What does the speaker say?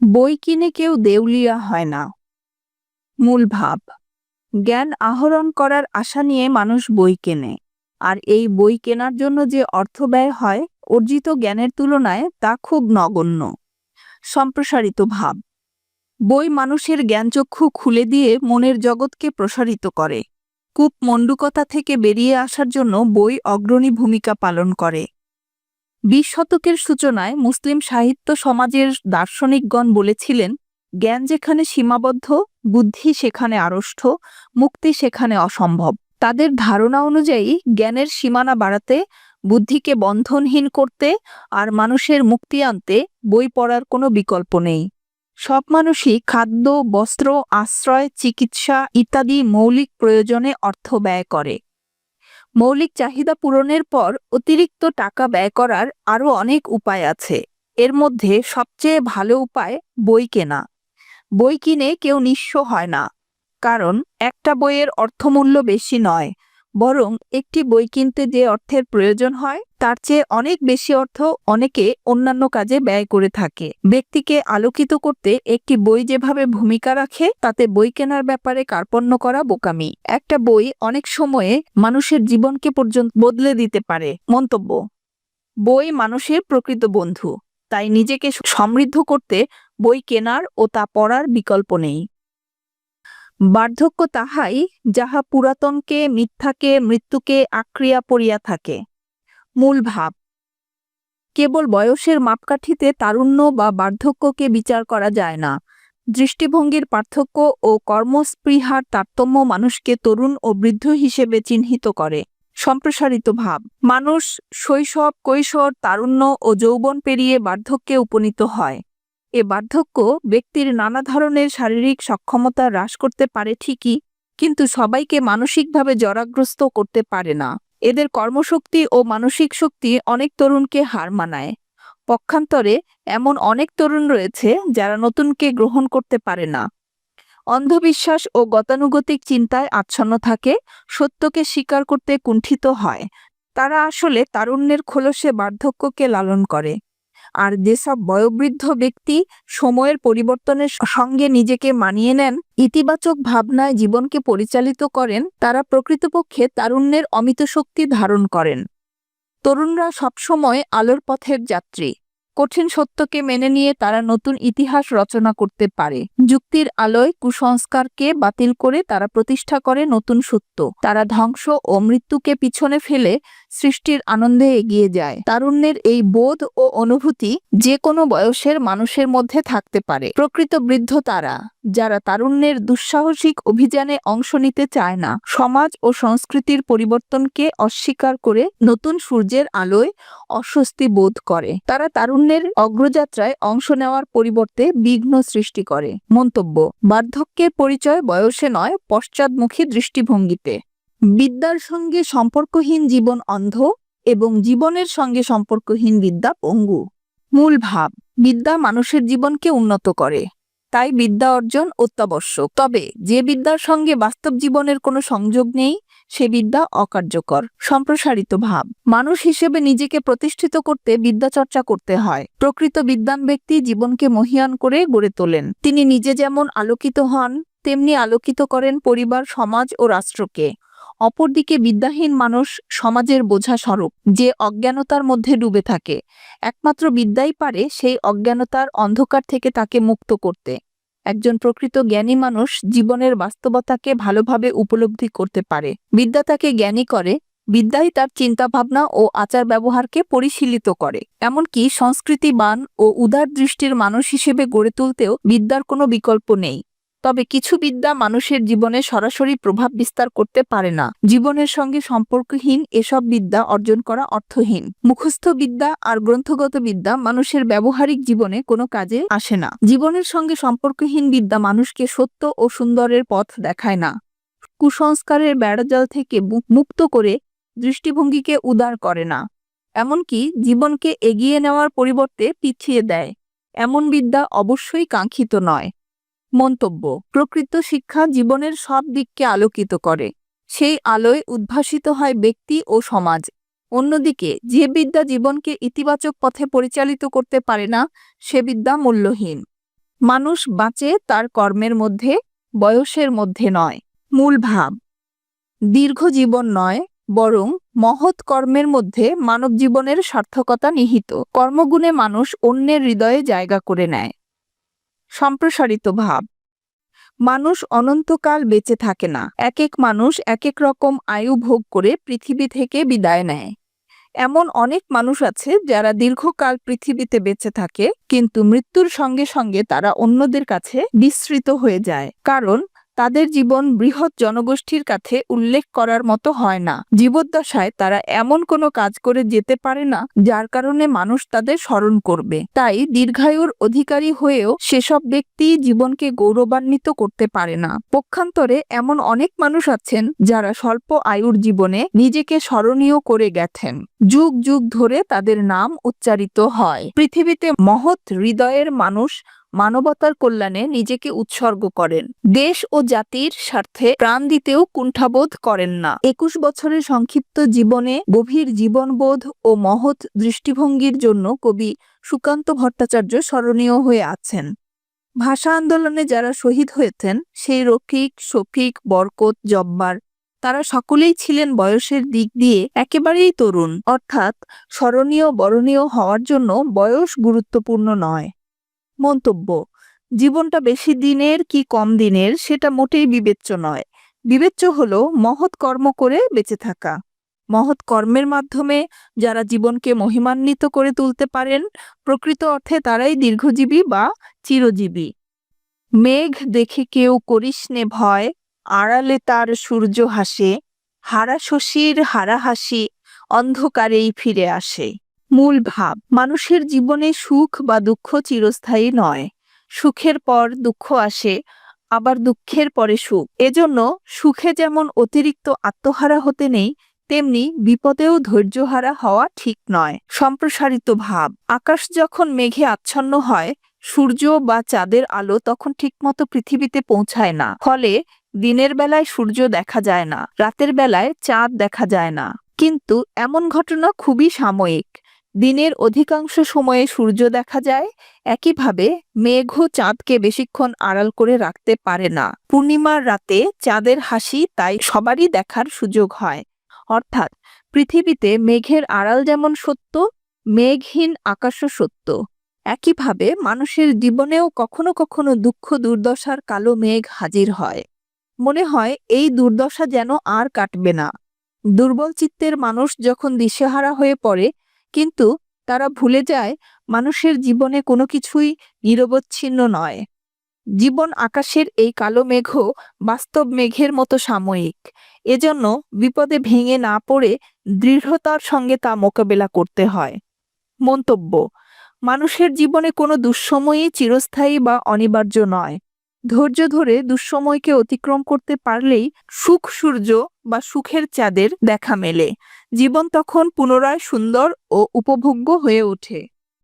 বই কিনে কেউ দেউলিয়া হয় না। মূল ভাব, জ্ঞান আহরণ করার আশা নিয়ে মানুষ বই কেনে, আর এই বই কেনার জন্য যে অর্থ ব্যয় হয়, অর্জিত জ্ঞানের তুলনায় তা খুব নগণ্য। সম্প্রসারিত ভাব, বই মানুষের জ্ঞানচক্ষু খুলে দিয়ে মনের জগৎকে প্রসারিত করে। কূপ মণ্ডুকতা থেকে বেরিয়ে আসার জন্য বই অগ্রণী ভূমিকা পালন করে। বিশ শতকের সূচনায় মুসলিম সাহিত্য সমাজের দার্শনিকগণ বলেছিলেন, জ্ঞান যেখানে সীমাবদ্ধ, বুদ্ধি সেখানে আড়ষ্ট, মুক্তি সেখানে অসম্ভব। তাদের ধারণা অনুযায়ী জ্ঞানের সীমানা বাড়াতে, বুদ্ধিকে বন্ধনহীন করতে আর মানুষের মুক্তি আনতে বই পড়ার কোনো বিকল্প নেই। সব মানুষই খাদ্য, বস্ত্র, আশ্রয়, চিকিৎসা ইত্যাদি মৌলিক প্রয়োজনে অর্থ ব্যয় করে। মৌলিক চাহিদা পূরণের পর অতিরিক্ত টাকা ব্যয় করার আরও অনেক উপায় আছে। এর মধ্যে সবচেয়ে ভালো উপায় বই কেনা। বই কিনে কেউ নিঃস্ব হয় না, কারণ একটা বইয়ের অর্থমূল্য বেশি নয়। বরং একটি বই কিনতে যে অর্থের প্রয়োজন হয়, তার চেয়ে অনেক বেশি অর্থ অনেকে অন্যান্য কাজে ব্যয় করে থাকে। ব্যক্তিকে আলোকিত করতে একটি বই যেভাবে ভূমিকা রাখে, তাতে বই কেনার ব্যাপারে কার্পণ্য করা বোকামি। একটা বই অনেক সময়ে মানুষের জীবনকে পর্যন্ত বদলে দিতে পারে। মন্তব্য, বই মানুষের প্রকৃত বন্ধু। তাই নিজেকে সমৃদ্ধ করতে বই কেনার ও তা পড়ার বিকল্প নেই। বার্ধক্য তাহাই যাহা পুরাতনকে, মিথ্যাকে, মৃত্যুকে আক্রিয়া পড়িয়া থাকে। মূল ভাব। কেবল বয়সের মাপকাঠিতে তারুণ্য বা বার্ধক্যকে বিচার করা যায় না। দৃষ্টিভঙ্গির পার্থক্য ও কর্মস্পৃহার তারতম্য মানুষকে তরুণ ও বৃদ্ধ হিসেবে চিহ্নিত করে। সম্প্রসারিত ভাব। মানুষ শৈশব, কৈশোর, তারুণ্য ও যৌবন পেরিয়ে বার্ধক্যে উপনীত হয়। এ বার্ধক্য ব্যক্তির নানা ধরনের শারীরিক সক্ষমতা হ্রাস করতে পারে ঠিকই, কিন্তু সবাইকে মানসিকভাবে জরাগ্রস্ত করতে পারে না। এদের কর্মশক্তি ও মানসিক শক্তি অনেক তরুণকে হার মানায়। পক্ষান্তরে এমন অনেক তরুণ রয়েছে যারা নতুনকে গ্রহণ করতে পারে না। অন্ধবিশ্বাস ও গতানুগতিক চিন্তায় আচ্ছন্ন থাকে, সত্যকে স্বীকার করতে কুণ্ঠিত হয়। তারা আসলে তারুণ্যের খোলসে বার্ধক্যকে লালন করে। আর যেসব বয়োবৃদ্ধ ব্যক্তি সময়ের পরিবর্তনের সঙ্গে নিজেকে মানিয়ে নেন, ইতিবাচক ভাবনায় জীবনকে পরিচালিত করেন, তারা প্রকৃতপক্ষে তারুণ্যের অমিত শক্তি ধারণ করেন। তরুণরা সবসময় আলোর পথের যাত্রী। কঠিন সত্যকে মেনে নিয়ে তারা নতুন ইতিহাস রচনা করতে পারে। যুক্তির আলোয় কুসংস্কারকে বাতিল করে তারা প্রতিষ্ঠা করে নতুন সত্য। তারা ধ্বংস ও মৃত্যুকে পিছনে ফেলে সৃষ্টির আনন্দে এগিয়ে যায়। তারুণ্যের এই বোধ ও অনুভূতি যে কোনো বয়সের মানুষের মধ্যে থাকতে পারে। প্রকৃত বৃদ্ধ তারা, যারা তারুণ্যের দুঃসাহসিক অভিযানে অংশ নিতে চায় না, সমাজ ও সংস্কৃতির পরিবর্তনকে অস্বীকার করে নতুন সূর্যের আলোয় অস্বস্তি বোধ করে। তারা তারুণ্যের অগ্রযাত্রায় অংশ নেওয়ার পরিবর্তে বিঘ্ন সৃষ্টি করে। মন্তব্য, বার্ধক্যের পরিচয় বয়সে নয়, পশ্চাদমুখী দৃষ্টিভঙ্গিতে। বিদ্যার সঙ্গে সম্পর্কহীন জীবন অন্ধ এবং জীবনের সঙ্গে সম্পর্কহীন বিদ্যা পঙ্গু। মূল ভাব, বিদ্যা মানুষের জীবনকে উন্নত করে। তাই বিদ্যা অর্জন অত্যাবশ্যক। তবে যে বিদ্যার সঙ্গে বাস্তব জীবনের কোনো সংযোগ নেই, সে বিদ্যা অকার্যকর, সম্প্রসারিত ভাব। মানুষ হিসেবে নিজেকে প্রতিষ্ঠিত করতে বিদ্যা চর্চা করতে হয়। প্রকৃত বিদ্যান ব্যক্তি জীবনকে মহিয়ান করে গড়ে তোলেন। তিনি নিজে যেমন আলোকিত হন, তেমনি আলোকিত করেন পরিবার, সমাজ ও রাষ্ট্রকে। অপরদিকে বিদ্যাহীন মানুষ সমাজের বোঝা স্বরূপ, যে অজ্ঞানতার মধ্যে ডুবে থাকে। একমাত্র বিদ্যাই পারে সেই অজ্ঞানতার অন্ধকার থেকে তাকে মুক্ত করতে। একজন প্রকৃত জ্ঞানী মানুষ জীবনের বাস্তবতাকে ভালোভাবে উপলব্ধি করতে পারে। বিদ্যা তাকে জ্ঞানী করে, বিদ্যাই তার চিন্তাভাবনা ও আচার ব্যবহারকে পরিশীলিত করে। এমনকি সংস্কৃতিবান ও উদার দৃষ্টির মানুষ হিসেবে গড়ে তুলতেও বিদ্যার কোনো বিকল্প নেই। তবে কিছু বিদ্যা মানুষের জীবনে সরাসরি প্রভাব বিস্তার করতে পারে না। জীবনের সঙ্গে সম্পর্কহীন এসব বিদ্যা অর্জন করা অর্থহীন। মুখস্থ বিদ্যা আর গ্রন্থগত বিদ্যা মানুষের ব্যবহারিক জীবনে কোনো কাজে আসে না। জীবনের সঙ্গে সম্পর্কহীন বিদ্যা মানুষকে সত্য ও সুন্দরের পথ দেখায় না। কুসংস্কারের বেড়াজাল থেকে মুক্ত করে দৃষ্টিভঙ্গিকে উদার করে না। এমনকি জীবনকে এগিয়ে নেওয়ার পরিবর্তে পিছিয়ে দেয়। এমন বিদ্যা অবশ্যই কাঙ্ক্ষিত নয়। মন্তব্য, প্রকৃত শিক্ষা জীবনের সব দিককে আলোকিত করে। সেই আলোয় উদ্ভাসিত হয় ব্যক্তি ও সমাজ। অন্যদিকে, যে বিদ্যা জীবনকে ইতিবাচক পথে পরিচালিত করতে পারে না, সে বিদ্যা মূল্যহীন। মানুষ বাঁচে তার কর্মের মধ্যে, বয়সের মধ্যে নয়। মূল ভাব, দীর্ঘ জীবন নয়, বরং মহৎ কর্মের মধ্যে মানব জীবনের সার্থকতা নিহিত। কর্মগুণে মানুষ অন্যের হৃদয়ে জায়গা করে নেয়। সম্প্রসারিত ভাব। মানুষ অনন্তকাল বেঁচে থাকে না। এক এক মানুষ এক এক রকম আয়ু ভোগ করে পৃথিবী থেকে বিদায় নেয়। এমন অনেক মানুষ আছে যারা দীর্ঘকাল পৃথিবীতে বেঁচে থাকে, কিন্তু মৃত্যুর সঙ্গে সঙ্গে তারা অন্যদের কাছে বিস্মৃত হয়ে যায়। কারণ তাদের জীবন বৃহৎ জনগোষ্ঠীর কাছে উল্লেখ করার মতো হয় না। জীবদ্দশায় তারা এমন কোনো কাজ করে যেতে পারে না, যার কারণে মানুষ তাদের স্মরণ করবে। তাই দীর্ঘায়ুর অধিকারী হয়েও সেসব ব্যক্তি জীবনকে গৌরবান্বিত করতে পারে না। পক্ষান্তরে এমন অনেক মানুষ আছেন যারা স্বল্প আয়ুর জীবনে নিজেকে স্মরণীয় করে গেছেন। যুগ যুগ ধরে তাদের নাম উচ্চারিত হয়। পৃথিবীতে মহৎ হৃদয়ের মানুষ মানবতার কল্যাণে নিজেকে উৎসর্গ করেন। দেশ ও জাতির স্বার্থে প্রাণ দিতেও কুণ্ঠাবোধ করেন না। একুশ বছরের সংক্ষিপ্ত জীবনে গভীর জীবনবোধ ও মহৎ দৃষ্টিভঙ্গির জন্য কবি সুকান্ত ভট্টাচার্য স্মরণীয় হয়ে আছেন। ভাষা আন্দোলনে যারা শহীদ হয়েছেন, সেই রফিক, শফিক, বরকত, জব্বার, তারা সকলেই ছিলেন বয়সের দিক দিয়ে একেবারেই তরুণ। অর্থাৎ স্মরণীয়, বরণীয় হওয়ার জন্য বয়স গুরুত্বপূর্ণ নয়। মন্তব্য। জীবনটা বেশি দিনের কি কম দিনের সেটা মোটেই বিবেচ্য নয়। বিবেচ্য হলো মহৎ কর্ম করে বেঁচে থাকা। মহৎ কর্মের মাধ্যমে যারা জীবনকে মহিমান্বিত করে তুলতে পারেন, প্রকৃত অর্থে তারাই দীর্ঘজীবী বা চিরজীবী। মেঘ দেখে কেউ করিস ভয়, আড়ালে তার সূর্য হাসে হারা শশীর হারা হাসি অন্ধকারেই ফিরে আসে। মূল ভাব, মানুষের জীবনে সুখ বা দুঃখ চিরস্থায়ী নয়। সুখের পর দুঃখ আসে, আবার দুঃখের পরে সুখ। এজন্য সুখে যেমন অতিরিক্ত আত্মহারা হতে নেই, তেমনি বিপদেও ধৈর্যহারা হওয়া ঠিক নয়। সম্প্রসারিত ভাব, আকাশ যখন মেঘে আচ্ছন্ন হয়, সূর্য বা চাঁদের আলো তখন ঠিকমতো পৃথিবীতে পৌঁছায় না। ফলে দিনের বেলায় সূর্য দেখা যায় না, রাতের বেলায় চাঁদ দেখা যায় না। কিন্তু এমন ঘটনা খুবই সাময়িক। দিনের অধিকাংশ সময়ে সূর্য দেখা যায়, একইভাবে মেঘও চাঁদকে বেশিক্ষণ আড়াল করে রাখতে পারে না। পূর্ণিমার রাতে চাঁদের হাসি তাই সবারই দেখার সুযোগ হয়। অর্থাৎ পৃথিবীতে মেঘের আড়াল যেমন সত্য, মেঘহীন আকাশও সত্য। একইভাবে মানুষের জীবনেও কখনো কখনো দুঃখ দুর্দশার কালো মেঘ হাজির হয়। মনে হয় এই দুর্দশা যেন আর কাটবে না। দুর্বল চিত্তের মানুষ যখন দিশেহারা হয়ে পড়ে কিন্তু তারা ভুলে যায় মানুষের জীবনে কোনো কিছুই নিরবচ্ছিন্ন নয়। জীবন আকাশের এই কালো মেঘ বাস্তব মেঘের মতো সাময়িক। এজন্য বিপদে ভেঙে না পড়ে দৃঢ়তার সঙ্গে তা মোকাবেলা করতে হয়। মন্তব্য, মানুষের জীবনে কোনো দুঃসময়ই চিরস্থায়ী বা অনিবার্য নয়। ধৈর্য ধরে দুঃসময়কে অতিক্রম করতে পারলেই সুখ সূর্য বা সুখের চাঁদের দেখা মেলে। জীবন তখন পুনরায় সুন্দর ও উপভোগ্য হয়ে ওঠে।